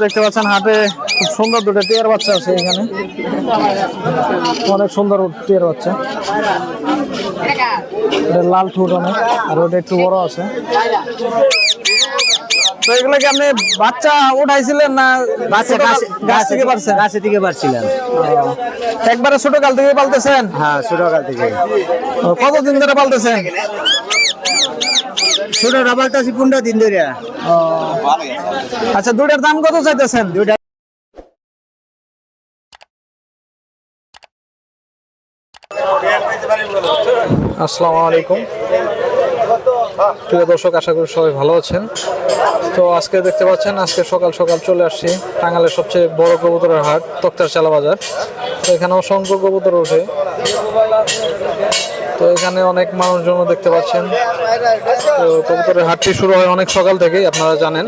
দেখতে পাচ্ছেন হাটে খুব সুন্দর দুটো টিয়ার বাচ্চা আছে এখানে। অনেক সুন্দর টিয়ার বাচ্চা। লাল ঠোঁট অনেক আর ওটা একটু বড় আছে। তো এগুলো কি আপনি বাচ্চা উঠাইছিলেন না বাচ্চা গাছ- থেকে পারছেন? গাছে থেকে পারছিলাম। একবারে ছোট কাল থেকে পালতেছেন? হ্যাঁ ছোটকাল থেকে। ও, কতদিন ধরে পালতেছেন? ছোট রাবারটা আছে পনেরো দিন ধরে? আচ্ছা দুটার দাম কত চাইতেছেন? দুইটা আসসালামু আলাইকুম। প্রিয় দর্শক আশা করি সবাই ভালো আছেন। তো আজকে দেখতে পাচ্ছেন আজকে সকাল সকাল চলে আসছি টাঙ্গালের সবচেয়ে বড় কবুতরের হাট তক্তার চালা বাজার তো এখানে অসংখ্য কবুতর ওঠে। তো এখানে অনেক মানুষজন দেখতে পাচ্ছেন। তো কবুতরের হাটটি শুরু হয় অনেক সকাল থেকেই, আপনারা জানেন।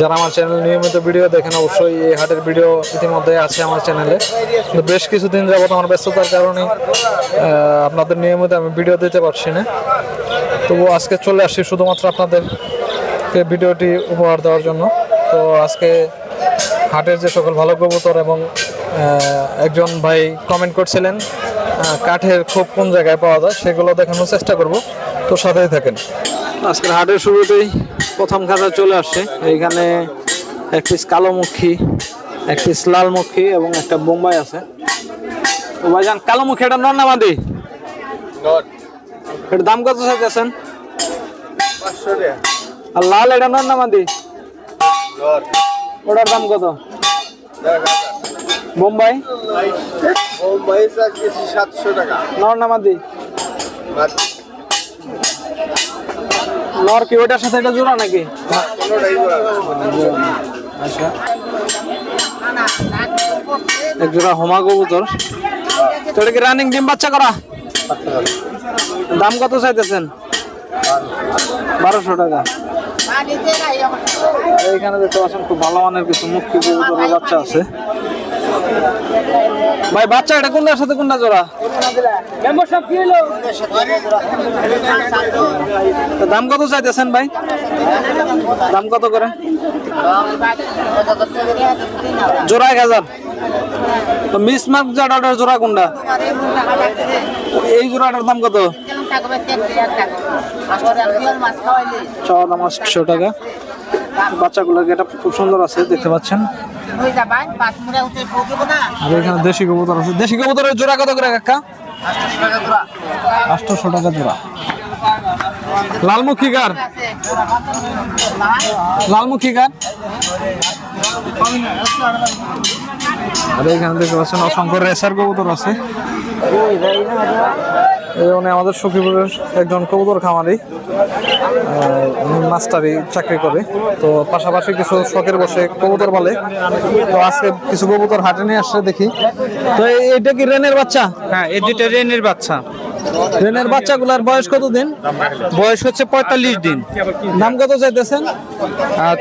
যারা আমার চ্যানেল নিয়মিত ভিডিও দেখেন, অবশ্যই এই হাটের ভিডিও ইতিমধ্যে আছে আমার চ্যানেলে। তো বেশ কিছুদিন যাবত আমার ব্যস্ততার কারণে আপনাদের নিয়মিত আমি ভিডিও দিতে পারছি না। তবু আজকে চলে আসছি শুধুমাত্র আপনাদেরকে ভিডিওটি উপহার দেওয়ার জন্য। তো আজকে হাটের যে সকল ভালো কবুতর এবং একজন ভাই কমেন্ট করছিলেন কাঠের খুব কোন জায়গায় পাওয়া যায় সেগুলো দেখানোর চেষ্টা করব। তো সাথেই থাকেন। আজকের হাটের শুরুতেই প্রথম খাতা চলে আসছে। এইখানে এক পিস কালোমুখী এক পিস লালমুখী এবং একটা বোম্বাই আছে। তো ভাইজান কালোমুখী এটা নর না মাদি এটার দাম কত চাইতেছেন? আর লাল এটা নর না ওটার দাম কত? বোম্বাই সাতশো টাকা। নর না মাদি নর কি ওটার সাথে এটা জোড়া নাকি? আচ্ছা। এক জোড়া হোমা কবুতর। তো এটা কি রানিং ডিম বাচ্চা করা? দাম কত চাইতেছেন? বারোশো টাকা। আর এইখানে দেখতে পাচ্ছেন খুব ভালো মানের কিছু মুক্তি কবুতরের বাচ্চা আছে। ভাই বাচ্চা এটা কোনটার সাথে কোনটা জোড়া? তো দাম কত চাইতেছেন ভাই? দাম কত করে? জোড়া এক হাজার। তো মিস মার্ক জোড়াটার জোড়া কোনটা? এই জোড়াটার দাম কত? চাওয়া দাম আটশো টাকা। বাচ্চাগুলোর গেটা খুব সুন্দর আছে দেখতে পাচ্ছেন। আর এখানে দেশি কবুতর আছে। দেশি কবুতরের জোড়া কত করে কাকা? আটশোশো টাকা জোড়া। লালমুখী গার। লালমুখী গার। আর এখানে দেখতে পাচ্ছেন অসংখ্য রেসার কবুতর আছে। উনি আমাদের সখীপুরের একজন কবুতর খামারি মাস্টারি চাকরি করে। তো পাশাপাশি কিছু শখের বসে কবুতর বলে তো আজকে কিছু কবুতর হাটে নিয়ে আসছে দেখি। তো এই- এইটা কি রেনের বাচ্চা? হ্যাঁ এই দুটো রেনের বাচ্চা। রেনের বাচ্চাগুলার বয়স কত দিন বয়স হচ্ছে পঁয়তাল্লিশ দিন। দাম কত চাইতেছেন?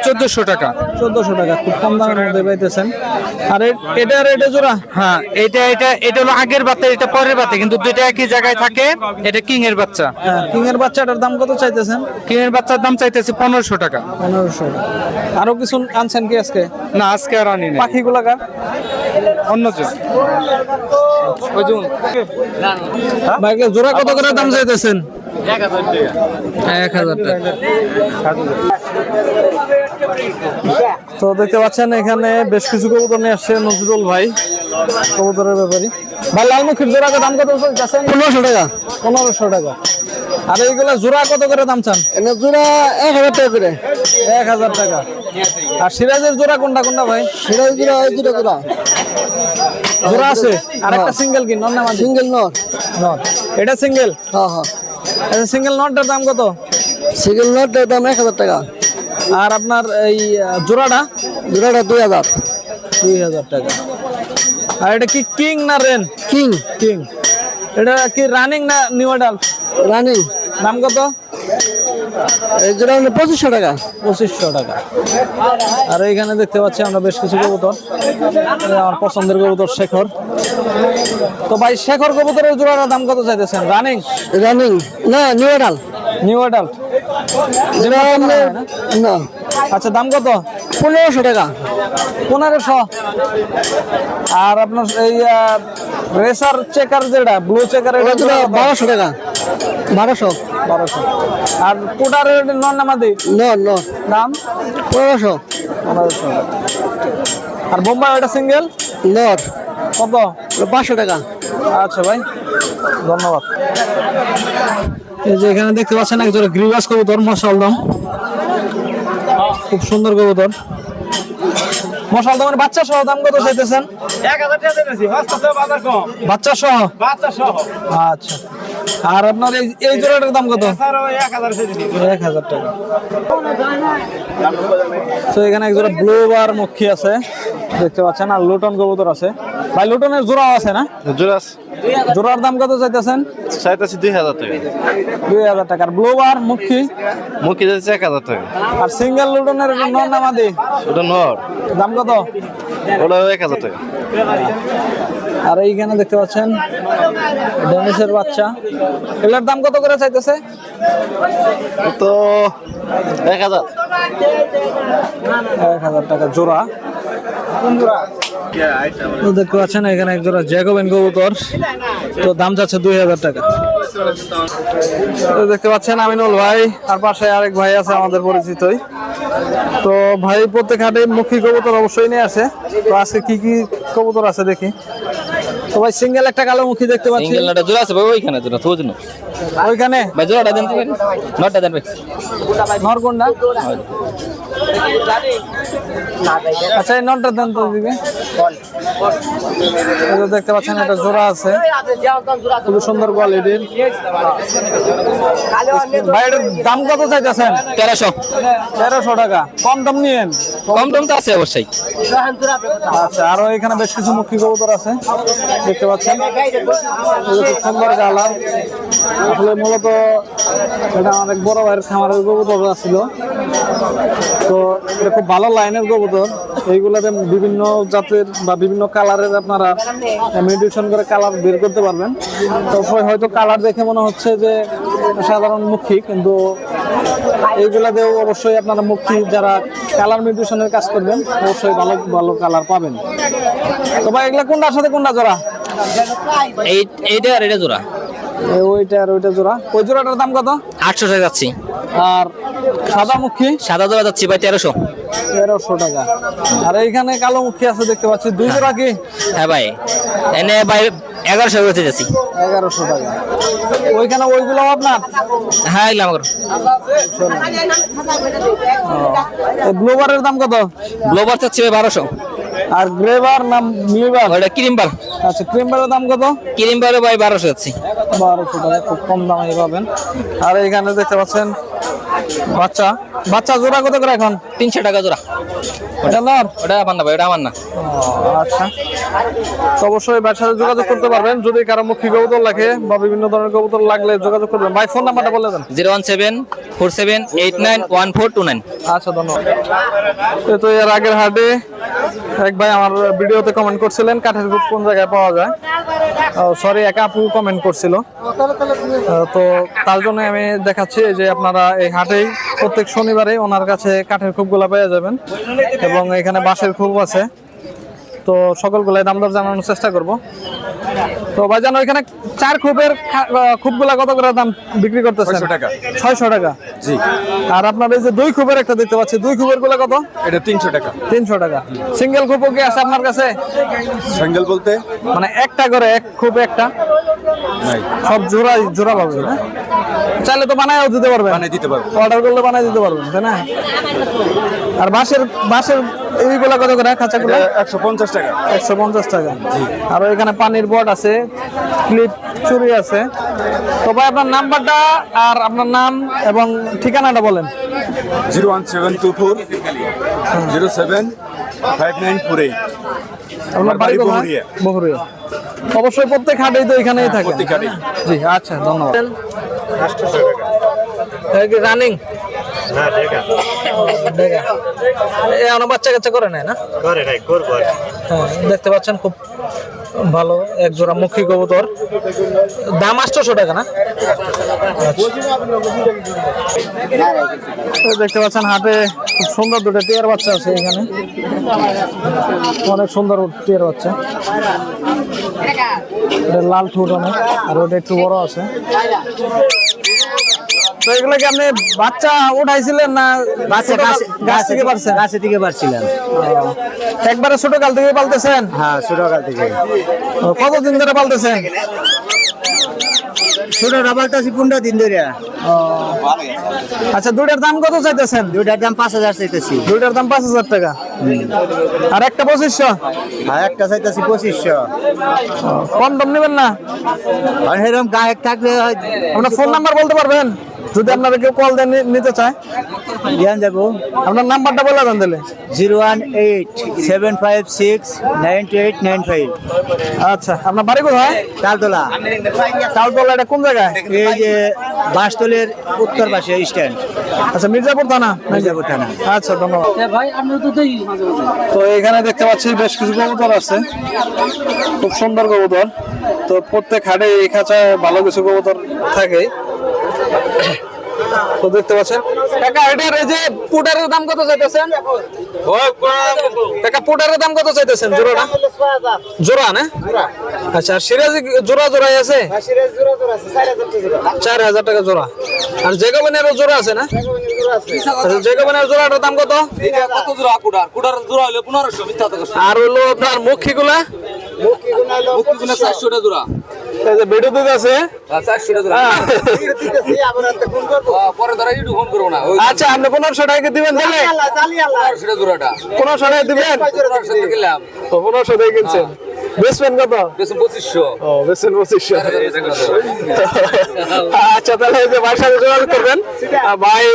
চোদ্দশো টাকা। চোদ্দশো টাকা খুব কম দামের মধ্যে পাইতেছেন। আর এটা আর এটা জোড়া? হ্যাঁ এটা এটা এটা হলো আগের বাচ্চা এটা পরের বাচ্চা কিন্তু দুটো একই জায়গায় থাকে এটা কিং এর বাচ্চা। হ্যাঁ কিং এর বাচ্চাটার দাম কত চাইতেছেন? কিং এর বাচ্চার দাম চাইতেছে পনেরোশো টাকা। পনেরোশো। আরও কিছু আনছেন কি আজকে? না আজকে আর আনি না পাখিগুলা কার অন্য জন ওই বাইকে জোড়া কত করে দাম চাইতেছেন? এক হাজার টাকা। তো দেখতে পাচ্ছেন এখানে বেশ কিছু কবুতর নিয়ে আসছে নজরুল ভাই কবুতরের ব্যাপারে। ভাই লালমুখীর জোড়া দাম কত পনেরোশো টাকা। পনেরোশো টাকা। আর এইগুলা জোড়া কত করে দাম চান? এনে জোড়া এক হাজার টাকা করে। এক হাজার টাকা। আর সিরাজের জোড়া কোনটা কোনটা ভাই? সিরাজ জোড়া এই দুটো জোড়া। জোড়া আছে। আর একটা সিঙ্গেল কি? নন না সিঙ্গেল নর। নট এটা সিঙ্গেল? হ্যাঁ হ্যাঁ। আচ্ছা সিঙ্গেল নটটার দাম কত? সিঙ্গেল নটটার দাম এক হাজার টাকা। আর আপনার এই জোড়াটা? জোড়াটা দুই হাজার। দুই হাজার টাকা। আর এটা কি কিং না রেন? কিং। কিং। এটা কি রানিং না নিউ অ্যাডাল্ট রানিং। দাম কত? পঁচিশশো টাকা। পঁচিশশো টাকা। আর এইখানে দেখতে পাচ্ছি আমরা বেশ কিছু কবুতর। আমার পছন্দের কবুতর শেখর। তো ভাই শেখর কবুতরের জোড়ার দাম কত চাইতেছেন? রানিং? রানিং। না নিউ এডাল নিউ অ্যাডাল্ট না। আচ্ছা দাম কত? পনেরোশো টাকা। পনেরোশো? আর আপনার এই রেসার চেকার যেটা ব্লু চেকার এটা বারোশো টাকা। বারোশো। বারোশো। আর কোটারের নন নামাদি ন ন। দাম? পনেরোশো। পনেরোশো। আর বোম্বাই ওটা সিঙ্গেল নর কত? পাঁচশো টাকা। আচ্ছা ভাই ধন্যবাদ। এই যে এখানে দেখতে পাচ্ছেন একজন গ্রিবাস কবুতর মশাল দাম খুব সুন্দর কবুতর। মশাল দামের বাচ্চা সহ দাম কত চাইতেছেন? বাচ্চা সহ আচ্ছা। আর আপনার এই এই জোড়াটার দাম কত? এক হাজার টাকা তো এখানে এক জোড়া ব্লু বার মক্ষী আছে। দেখতে পাচ্ছেন আর লুটন কবুতর আছে। ভাই লুটনের জোড়াও আছে না? জোরাস জোড়ার দাম কত চাইতেছেন? চাইতেছি দুই হাজার টাকা। দুই হাজার টাকার ব্লু বার মুখী মুখি যাচ্ছে এক হাজার টাকা। আর সিঙ্গেল লুটনের নন নামাদি ওটা নর। দাম কত? ওটা এক হাজার টাকা। আর এইখানে দেখতে পাচ্ছেন ডেনিসের বাচ্চা। এগুলোর দাম কত করে চাইতেছে? তো এক হাজার। এক হাজার টাকা জোড়া। দেখতে পাচ্ছেন এখানে এক জোড়া জ্যাকোবেন কবুতর তো দাম যাচ্ছে দুই হাজার টাকা। তো দেখতে পাচ্ছেন আমিনুল ভাই আর পাশে আরেক ভাই আছে আমাদের পরিচিতই। তো ভাই প্রত্যেক হাটে মুখী কবুতর অবশ্যই নিয়ে আসে। তো আজকে কি কি কবুতর আছে দেখি। তো ভাই সিঙ্গেল একটা কালো মুখী দেখতে পাচ্ছি। সিঙ্গেল নটা জোড়া আছে ভাই ওইখানে জোড়া তোর জন্য। ওইখানে? ভাই জোড়াটা দেন তো ভাই। নটা দেন ভাই। নরকোন্ডা আচ্ছা এই নটটা দেন তো যে দেখতে পাচ্ছেন একটা জোড়া আছে। খুবই সুন্দর কোয়ালিটির ভাই এটার দাম কত চাইতেছেন? তেরোশো। তেরোশো টাকা। কম দাম নিয়েন? কম টম তো আছে অবশ্যই। আচ্ছা আরও এখানে বেশ কিছু মুখী কবুতর আছে। দেখতে পাচ্ছেন। খুব সুন্দর কালার। আসলে মূলত এটা অনেক বড় ভাইয়ের খামারের কবুতর ছিল। তো এটা খুব ভালো লাইনের কবুতর। এইগুলাতে বিভিন্ন জাতের বা বিভিন্ন কালারের আপনারা মেডিটেশন করে কালার বের করতে পারবেন। তো হয়তো কালার দেখে মনে হচ্ছে যে সাধারণ মুখী কিন্তু এইগুলাতেও অবশ্যই আপনারা মুক্তি যারা কালার মিউটেশনের কাজ করবেন অবশ্যই ভালো ভালো কালার পাবেন। তো ভাই এগুলা কোনটার সাথে কোনটা জোড়া? এই এইটা আর এটা জোড়া। ওইটা আর ওইটা জোড়া। ওই জোড়াটার দাম কত? আটশো টাকা যাচ্ছি আর সাদা মুখী সাদা জোড়া যাচ্ছি ভাই তেরোশো। তেরোশো টাকা। আর এইখানে কালো মুখী আছে দেখতে পাচ্ছি। দুই জোড়া কি? হ্যাঁ ভাই এনে ভাই এগারোশো বেঁচে যাচ্ছি এগারোশো টাকা। ওইখানে ওইগুলো আপনার? হ্যাঁ এলাম আমার ব্লোবারের দাম কত? গ্লোবার চাচ্ছি ভাই বারোশো। আর গ্রেবার নাম মিউবার ওইটা ক্রিমবার। আচ্ছা ক্রিমবারের দাম কত? ক্রিমবারে ভাই বারোশো যাচ্ছি। বারোশো টাকা খুব কম দামে পাবেন। আর এইখানে দেখতে পাচ্ছেন বাচ্চা? বাচ্চা জোড়া কত করে এখন? তিনশো টাকা জোড়া। এটা নর ওটা আমার না ভাই ওটা আমার না। আচ্ছা। তো অবশ্যই ব্যবসার সাথে যোগাযোগ করতে পারবেন। যদি কারও মুখী কবুতর লাগে বা বিভিন্ন ধরনের কবুতর লাগলে যোগাযোগ করবেন। ভাই ফোন নাম্বারটা বলে দেন। Zero one seven four seven eight nine one four two nine. আচ্ছা ধন্যবাদ। তো এর আগের হাটে এক ভাই আমার ভিডিওতে কমেন্ট করছিলেন কাঠের গুপ কোন জায়গায় পাওয়া যায়? সরি এক আপু কমেন্ট করছিল। তো তার জন্য আমি দেখাচ্ছি যে আপনারা এই হাটেই প্রত্যেক শনিবারে ওনার কাছে কাঠের খুবগুলা পেয়ে যাবেন এবং এখানে বাঁশের খুব আছে। তো সকলগুলাই দাম দর জানানোর চেষ্টা করব। তো ভাই জানো এখানে চার খুবের খা- আহ, খুবগুলা কত করে দাম বিক্রি করতেছেন? টাকা। ছয়শো টাকা। জি। আর আপনার এই যে দুই খুবের একটা দেখতে পাচ্ছি দুই খুবেরগুলা কত? এটা তিনশো টাকা। তিনশো টাকা। সিঙ্গেল খুবও কি আছে আপনার কাছে? সিঙ্গেল বলতে? মানে একটা করে এক খুব একটা? সব জোড়া জোড়া পাবে না? চাইলে তো বানায়ও দিতে পারবেন। বানিয়ে দিতে পারব। অর্ডার করলে বানাই দিতে পারবেন তাই না? আর বাঁশের বাঁশের এইগুলা কত করে খাঁচাগুলো একশো পঞ্চাশ টাকা। একশো পঞ্চাশ টাকা। আর এখানে পানির বট আছে ক্লিপ চুরি আছে। তো ভাই আপনার নাম্বারটা আর আপনার নাম এবং ঠিকানাটা বলেন। Zero one seven two four zero seven five nine four eight. আপনার বাড়ি বহুরিয়া। বহুরিয়া। অবশ্যই প্রত্যেক হাটেই তো এখানেই থাকে প্রত্যেক হাটেই। জি আচ্ছা ধন্যবাদ। রানিং? এই আমার বাচ্চা কাচ্চা করে নেয় না? করে নাই করব হ্যাঁ দেখতে পাচ্ছেন খুব ভালো, এক জোড়া মুখী কবুতর। দাম আটশোশো টাকা না? দেখতে পাচ্ছেন হাটে খুব সুন্দর দুটো টিয়ার বাচ্চা আছে এখানে। অনেক সুন্দর টিয়ার বাচ্চা। লাল ঠোঁট অনেক, আর ওটা একটু বড় আছে। তো এগুলো কি আপনি বাচ্চা উঠাইছিলেন না বাচ্চা গাছ- থেকে পারছেন? গাছে থেকে পারছিলাম। একবারে ছোট কাল থেকে পালতেছেন? হ্যাঁ ছোটকাল থেকে। কতদিন ধরে পালতেছেন? ছোট ডাবালটা পনেরো দিন ধরে। আচ্ছা দুইটার দাম কত চাইতেছেন? দুইটার দাম পাঁচ হাজার চাইতেছি। দুইটার দাম পাঁচ হাজার টাকা। আর একটা পঁচিশশো? আর একটা চাইতেছি পঁচিশশো। কম দাম নেবেন না? আর সেরকম গায়ক থাকলে আপনার ফোন নাম্বার বলতে পারবেন? যদি আপনারা কেউ কল দেন নিতে চায় জ্ঞান যাব। আপনার নাম্বারটা বলে দেন তাহলে। Zero one eight seven five six nine two eight nine five. আচ্ছা আপনার বাড়ি কোথায়? তালতলা। কালতলা এটা কোন জায়গায়? এই যে বাসতলের উত্তর পাশে স্ট্যান্ড আচ্ছা মির্জাপুর থানা? মির্জাপুর থানা। আচ্ছা ধন্যবাদ। তো এখানে দেখতে পাচ্ছি বেশ কিছু কবুতর আছে। খুব সুন্দর কবুতর। তো প্রত্যেক হাটে এই খাঁচায় ভালো কিছু কবুতর থাকে তো দেখতে পাচ্ছেন। কাকা এটার এই যে পুটারের দাম কত চাইতেছেন? কাকা পুটারের দাম কত চাইতেছেন? জোড়াটা? জোড়া না? আচ্ছা জোড়া জোড়াই আছে? চার হাজার টাকা জোড়া। আর জেগোবেনেরও জোড়া আছে না? আচ্ছা জোড়াটার দাম কত? আর হলো আপনার মুখী গুলা যে ভিডিও দিতে আছে। হ্যাঁ। আচ্ছা আপনি পনেরোশো টাকা দিবেন তাহলে? পনেরোশো টাকা দিবেন? ও, পনেরোশো টাকা কিনছেন। কত? ও পঁচিশশো। আচ্ছা তাহলে এই যে ভাইয়ের সাথে যোগাযোগ করবেন। ভাই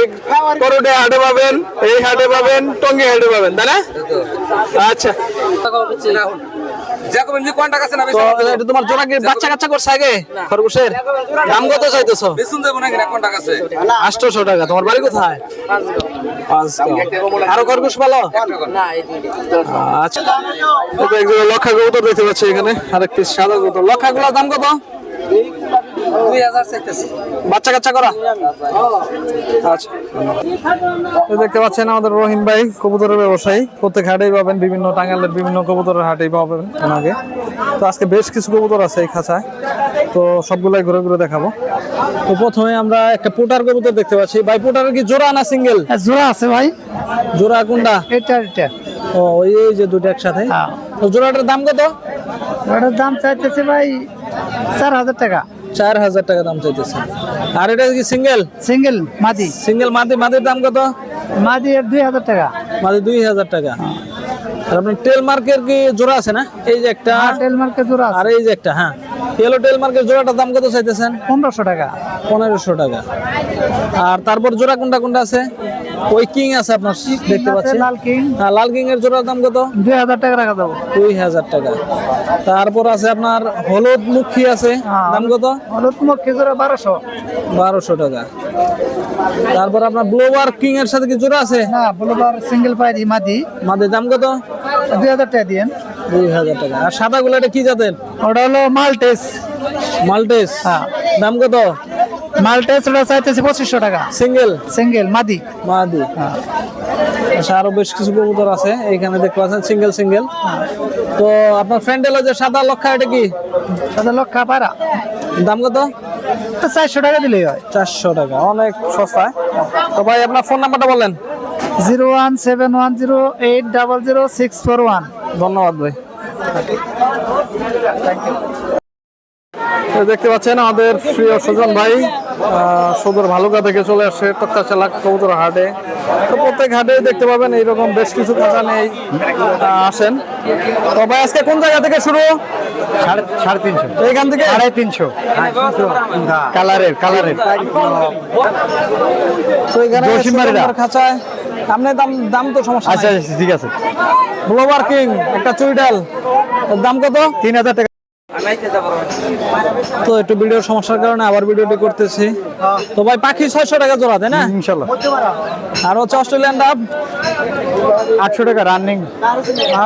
হাটে পাবেন এই হাটে পাবেন টঙ্গি হাটে পাবেন তাই না? আচ্ছা। তো এটা তোমার জোড়া কি? বাচ্চা কাচ্চা করছে আগে? খরগোশের? দাম কত চাইতেছো? আটশোশো টাকা তোমার বাড়ি কোথায়? আরও খরগোশ ভালো আচ্ছা। লক্ষা কবুতর দেখতে পাচ্ছি এখানে। আরেকটি সাদা কবুতর। গুলোর দাম কত? বাচ্চা কাচ্চা করা? আচ্ছা। দেখতে পাচ্ছেন আমাদের রহিম ভাই কবুতরের ব্যবসায়ী। প্রত্যেক হাটেই পাবেন বিভিন্ন টাঙ্গালের বিভিন্ন কবুতরের হাটেই পাবেন ওনাকে। তো আজকে বেশ কিছু কবুতর আছে এই খাঁচায়। তো সবগুলাই ঘুরে ঘুরে দেখাবো। তো প্রথমে আমরা একটা পোটার কবুতর দেখতে পাচ্ছি। ভাই পোটার কি জোড়া না সিঙ্গেল? জোড়া আছে ভাই। জোড়া কোনটা? এটা এটা। ও ওই এই যে দুটো একসাথে। হ্যাঁ। তো জোড়াটার দাম কত? ওটার দাম চাইতেছে ভাই চার হাজার টাকা। চার হাজার টাকা দাম চাইতেছে। আর এটা কি সিঙ্গেল? সিঙ্গেল মাদি। সিঙ্গেল মাদি মাদির দাম কত? মাদি দুই হাজার টাকা। মাদি দুই হাজার টাকা। আর আপনার টেল মার্কের কি জোড়া আছে না? এই যে একটা। টেল মার্কেট জোড়া আর এই যে একটা হ্যাঁ। ইয়েলো টেল মার্কের জোড়াটার দাম কত চাইতেছেন? পনেরোশো টাকা। পনেরোশো টাকা। আর তারপর জোড়া কোনটা কোনটা আছে? ওই কিং আছে আপনার দেখতে পাচ্ছি লাল কিং। হ্যাঁ লাল কিং এর জোড়ার দাম কত? দুই হাজার টাকা রাখা দুই হাজার টাকা। তারপর আছে আপনার হলুদ মুখী আছে হ্যাঁ। দাম কত? হলুদ মুখী জোড়া বারোশো। বারোশো টাকা। তারপর আপনার ব্লোবার কিং এর সাথে কি জোড়া আছে? না বলবার সিঙ্গেল পাইরি মাদি। মাদের দাম কত? দুই হাজার টাকা দিয়েন। দুই হাজার টাকা। আর সাদা গুলো এটা কি জাতের? ওটা হলো মালটেস। মাল্টেস। হ্যাঁ। দাম কত? মালটেস ওটা চাইতেছে পঁচিশশো টাকা। সিঙ্গেল সিঙ্গেল মাদি। মাদি। আচ্ছা আরও বেশ কিছু কবুতর আছে এখানে দেখতে পাচ্ছেন সিঙ্গেল সিঙ্গেল তো আপনার ফ্রেন্ডেল যে সাদা লক্ষা এটা কি? তাদের লক্ষা পায়রা। দাম কত? চারশো টাকা দিলেই হয়। চারশো টাকা অনেক সস্তায়। তো ভাই আপনার ফোন নাম্বারটা বলেন। Zero one seven one zero eight double zero six four one. ধন্যবাদ ভাই। দেখতে পাচ্ছেন আমাদের প্রিয় সুজন ভাই আহ, সুদূর ভালুকা থেকে চলে আসছে তক্তা চালাক কবুতর হাটে। তো প্রত্যেক হাটে দেখতে পাবেন এইরকম বেশ কিছু খাঁচা নেই আহ, আসেন। তো ভাই আজকে কোন জায়গা থেকে শুরু? সাড়ে সাড়ে তিনশো। এইখান থেকে? সাড়ে তিনশো। কালারের কালারের। তো এখানে জসিমবাড়িরা। খাঁচায়। আপনি দাম দাম তো সমস্যা আচ্ছা আচ্ছা, ঠিক আছে। ব্লোবার কিং একটা চুইডাল দাম কত? তিন হাজার টাকা। তো একটু ভিডিওর সমস্যার কারণে আবার ভিডিওটি করতেছি। তো ভাই পাখি ছয়শো টাকা জোড়া তাই না? ইনশাল্লাহ। আর হচ্ছে অস্ট্রেলিয়ান ডাব আটশো টাকা রানিং।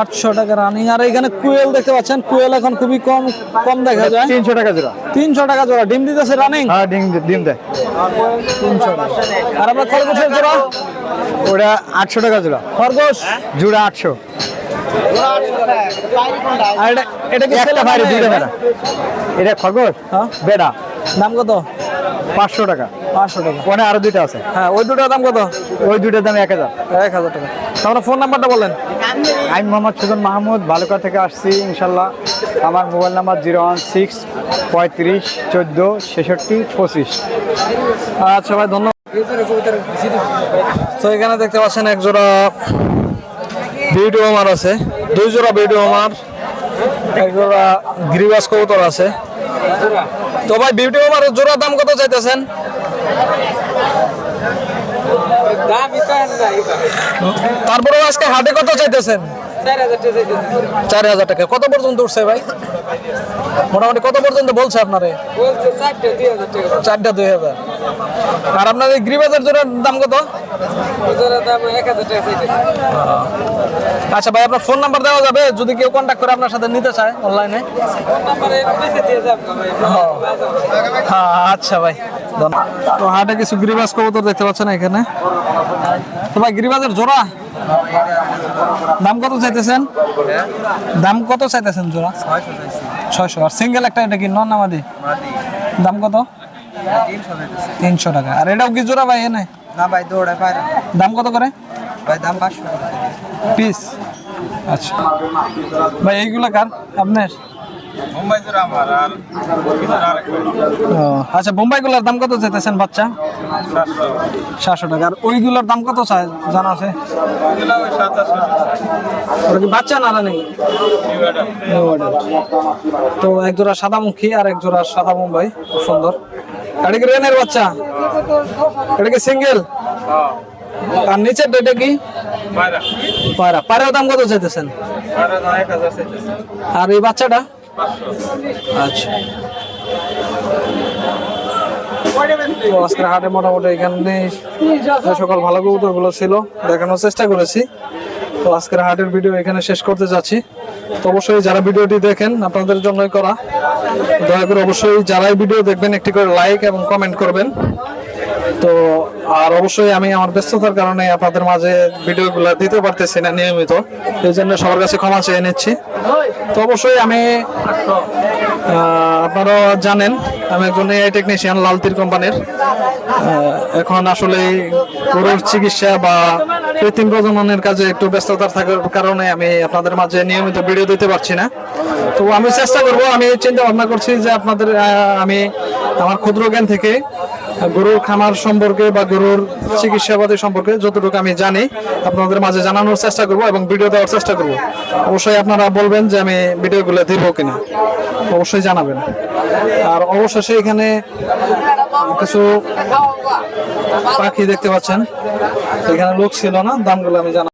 আটশো টাকা রানিং। আর এখানে কুয়েল দেখতে পাচ্ছেন কুয়েল এখন খুবই কম কম দেখা যায়। তিনশো টাকা জোড়া। তিনশো টাকা জোড়া। ডিম দিতেছে রানিং? হ্যাঁ ডিম ডিম দেয়। আর আপনার খরগোশের জোড়া? ওটা আটশো টাকা জোড়া। খরগোশ? জোড়া আটশো। আর এটা এটা কি একটা না দুইটা বেড়া এটা খরগোশ হ্যাঁ। বেড়া। দাম কত? পাঁচশো টাকা। পাঁচশো টাকা। ওখানে আরও দুইটা আছে। হ্যাঁ ওই দুটোর দাম কত? ওই দাম এক হাজার। এক হাজার টাকা। ফোন নাম্বারটা বলেন। আমি মোহাম্মদ সুজন মাহমুদ ভালুকা থেকে আসছি ইনশাল্লাহ। আমার mobile number zero one six পঁয়ত্রিশ চোদ্দ ছেষট্টি পঁচিশ। আচ্ছা ভাই ধন্যবাদ। তো এখানে দেখতে পাচ্ছেন এক জোড়া ভিডিও আমার আছে দুই জোড়া ভিডিও আমার এক জোড়া গ্রিবাস কবুতর আছে। তো ভাই ভিডিও আমার জোড়া দাম কত চাইতেছেন? তারপরে আজকে হাটে কত চাইতেছেন? চার হাজার টাকা কত পর্যন্ত উঠছে ভাই? মোটামুটি কত পর্যন্ত বলছে আপনারে? চারটা দুই হাজার। আর আপনার এই গ্রিবাজের জোড়ার দাম কত? আচ্ছা ভাই আপনার ফোন নাম্বার দেওয়া যাবে? যদি কেউ কন্ট্যাক্ট করে আপনার সাথে নিতে চায় অনলাইনে হ্যাঁ আচ্ছা ভাই। তো হাটে কিছু গ্রিবাজ কবুতর দেখতে পাচ্ছেন এখানে? তো ভাই গ্রিবাজের জোড়া? দাম কত চাইতেছেন? দাম কত চাইতেছেন জোড়া? ছয়শো আর সিঙ্গেল একটা এটা কি নন নামাদি দাম কত? তিনশো টাকা। আর এটাও কি জোড়া ভাই? এনে না। ভাই দৌড়ে পারে দাম কত করে? ভাই দাম পাঁচশো পিস। আচ্ছা। ভাই এইগুলা কার? আপনার? ও, আচ্ছা বোম্বাই গুলার দাম কত চাইতেছেন বাচ্চা? সাতশো। টাকা। আর ওইগুলোর দাম কত চাই জানা আছে? ওটা কি বাচ্চা না রানি? তো এক জোড়া সাদামুখী আর এক জোড়া সাদা মুম্বাই খুব সুন্দর। এটা কি রেনের বাচ্চা? এটা কি সিঙ্গেল? আর নিচের এটা কি? পায়রা। পায়রার দাম কত চাইতেছেন? আর এই বাচ্চাটা? আচ্ছা। আজকের হাটে মোটামুটি এখানে সকল ভালো কবুতরগুলো ছিল দেখানোর চেষ্টা করেছি। তো আজকের হাটের ভিডিও এখানে শেষ করতে যাচ্ছি। তো অবশ্যই যারা ভিডিওটি দেখেন আপনাদের জন্যই করা। দয়া করে অবশ্যই যারাই ভিডিও দেখবেন, একটি করে লাইক এবং কমেন্ট করবেন। তো, আর অবশ্যই আমি আমার ব্যস্ততার কারণে আপনাদের মাঝে ভিডিওগুলো দিতে পারতেছি না নিয়মিত। এই জন্য সবার কাছে ক্ষমা চেয়ে নিচ্ছি। তো অবশ্যই আমি আহ, আপনারা জানেন আমি একজন এআই টেকনিশিয়ান লালতির কোম্পানির। এখন আসলে গরুর চিকিৎসা বা কৃত্রিম প্রজননের কাজে একটু ব্যস্ততার থাকার কারণে আমি আপনাদের মাঝে নিয়মিত ভিডিও দিতে পারছি না। তো আমি চেষ্টা করব আমি চিন্তা ভাবনা করছি যে আপনাদের আমি আমার ক্ষুদ্র জ্ঞান থেকে গরুর খামার সম্পর্কে বা গরুর চিকিৎসাবাদী সম্পর্কে যতটুকু আমি জানি, আপনাদের মাঝে জানানোর চেষ্টা করব এবং ভিডিও দেওয়ার চেষ্টা করব। অবশ্যই আপনারা বলবেন যে আমি ভিডিওগুলো দিব কিনা। অবশ্যই জানাবেন। আর অবশেষে এখানে কিছু পাখি দেখতে পাচ্ছেন। এখানে লোক ছিল না, দামগুলো আমি জানাব।